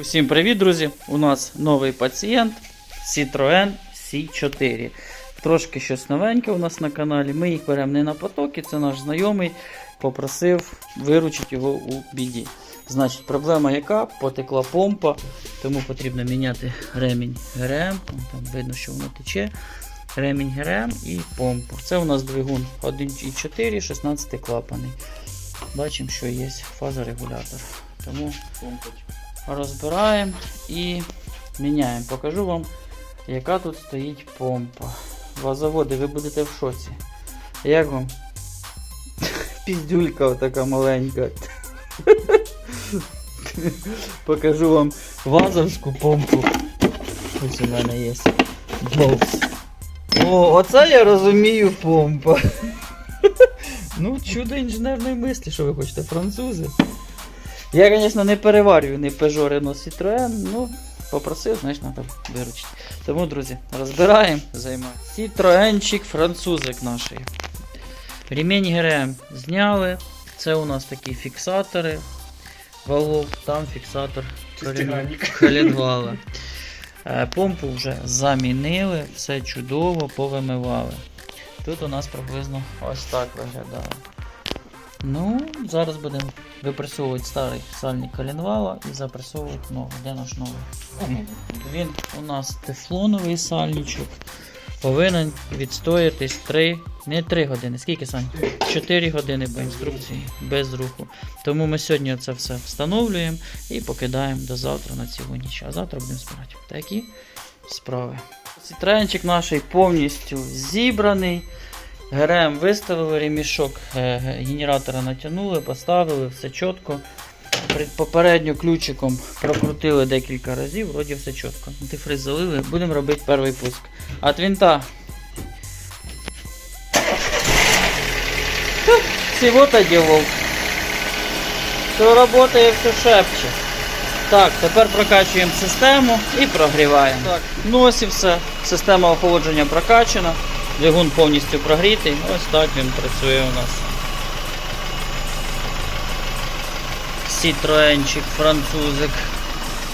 Усім привіт, друзі! У нас новий пацієнт Citroen C4. Трошки щось новеньке у нас на каналі. Ми їх беремо не на потоки, це наш знайомий попросив виручити його у біді. Значить, проблема яка? Потекла помпа, тому потрібно міняти ремінь ГРМ. Там видно, що воно тече. Ремінь ГРМ і помпу. Це у нас двигун 1.4, 16 клапаний. Бачимо, що є фазорегулятор. Тому розбираємо і міняємо. Покажу вам, яка тут стоїть помпа. Вазоводи, ви будете в шоці. Як вам? Піздюлька така маленька. Покажу вам вазовську помпу. Ось у мене є. Болс. О, оце я розумію помпа. Ну, чудо інженерної мислі, що ви хочете, французи. Я, звісно, не переварюю Peugeot Renault Citroën, ну, попросив, знаєш, треба виручити. Тому, друзі, розбираємо, займаємо. Citroenчик французик наш. Ремінь ГРМ зняли. Це у нас такі фіксатори. Валов, там фіксатор Шестигранник. Е, Помпу вже замінили, все чудово, повимивали. Тут у нас приблизно ось так виглядає. Ну, зараз будемо випресовувати старий сальник коленвала і запресовувати новий. Де наш новий? Він у нас тефлоновий сальничок. Повинен відстоятись 3, не 3 години. Скільки Сань? 4 години по інструкції без руху. Тому ми сьогодні це все встановлюємо і покидаємо до завтра на цілу ніч. А завтра будемо збирати. Такі справи. Цитренчик наш повністю зібраний. ГРМ виставили, ремішок е, генератора натягнули, поставили, все чітко. Попередньо ключиком прокрутили декілька разів, вроді все чітко. Антифриз залили, будемо робити перший пуск. От винта. Ха, Всего-то делал. Все работает, все шепче. Так, тепер прокачуємо систему і прогріваємо. Так, ну ось і все. Система охолодження прокачана. Двигун повністю прогрітий. Ось так він працює у нас. Citroenчик, французик.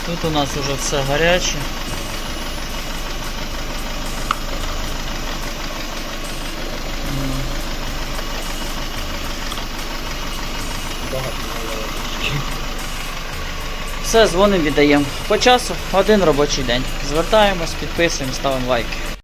Тут у нас уже все гаряче. Все, дзвонимо, віддаємо. По часу один робочий день. Звертаємось, підписуємо, ставимо лайки.